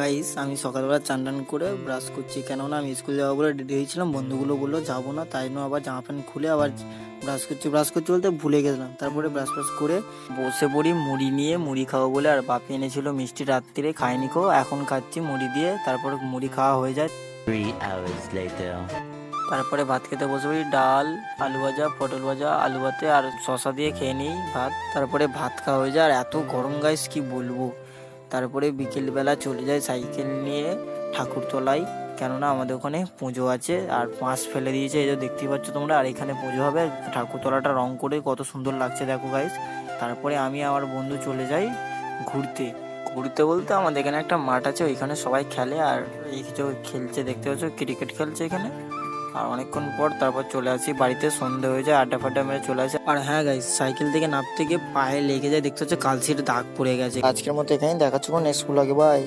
Guys আমি সকালবেলা চান টান করে ব্রাশ করছি। কেননা আমি স্কুল যাব বলে রেডি হয়েছিলাম বন্ধুগুলো বলল যাব না। তাই জন্য আবার জামা প্যান্ট খুলে আবার ব্রাশ করছি। ব্রাশ করছি বলতে ভুলে গেছিলাম। তারপরে ব্রাশ ব্রাশ করে বসে পড়ি মুড়ি নিয়ে মুড়ি খাব বলে আর বাপি এনেছিল মিষ্টি রাত্রিরে খাইনি কো। এখন খাচ্ছি মুড়ি দিয়ে তারপরে মুড়ি খাওয়া হয়ে যায়. তারপরে ভাত খেতে বসে পড়ি ডাল আলু ভাজা পটল ভাজা আলু ভাতে আর শশা দিয়ে খেয়ে নিই ভাত। তারপরে ভাত খাওয়া হয়ে যায়। আর এত গরম গাইস কি বলব? তারপরে বিকেলবেলা চলে যায় সাইকেল নিয়ে ঠাকুরতলায়। কেননা আমাদের ওখানে পুজো আছে, আর পাঁচ ফেলে দিয়েছে, এই যে দেখতেই পাচ্ছ তোমরা, আর এখানে পুজো হবে। ঠাকুরতলাটা রং করে কত সুন্দর লাগছে, দেখো গাইস তারপরে আমি আমার বন্ধু চলে যাই ঘুরতে। ঘুরতে বলতে আমাদের এখানে একটা মাঠ আছে, ওইখানে সবাই খেলে, আর এই খেলছে, দেখতে পাচ্ছ ক্রিকেট খেলছে এখানে। আর অনেকক্ষণ পর তারপর চলে আসি বাড়িতে সন্ধে হয়ে যায় আড্ডা ফাড্ডা মেরে চলে আসে। আর হ্যাঁ গাইস সাইকেল থেকে নামতে গিয়ে পায়ে লেগে যায় দেখতে হচ্ছে কালসির দাগ পড়ে গেছে। আজকের মতো এখানে দেখাচ্ছ নেক্সট ব্লগে বাই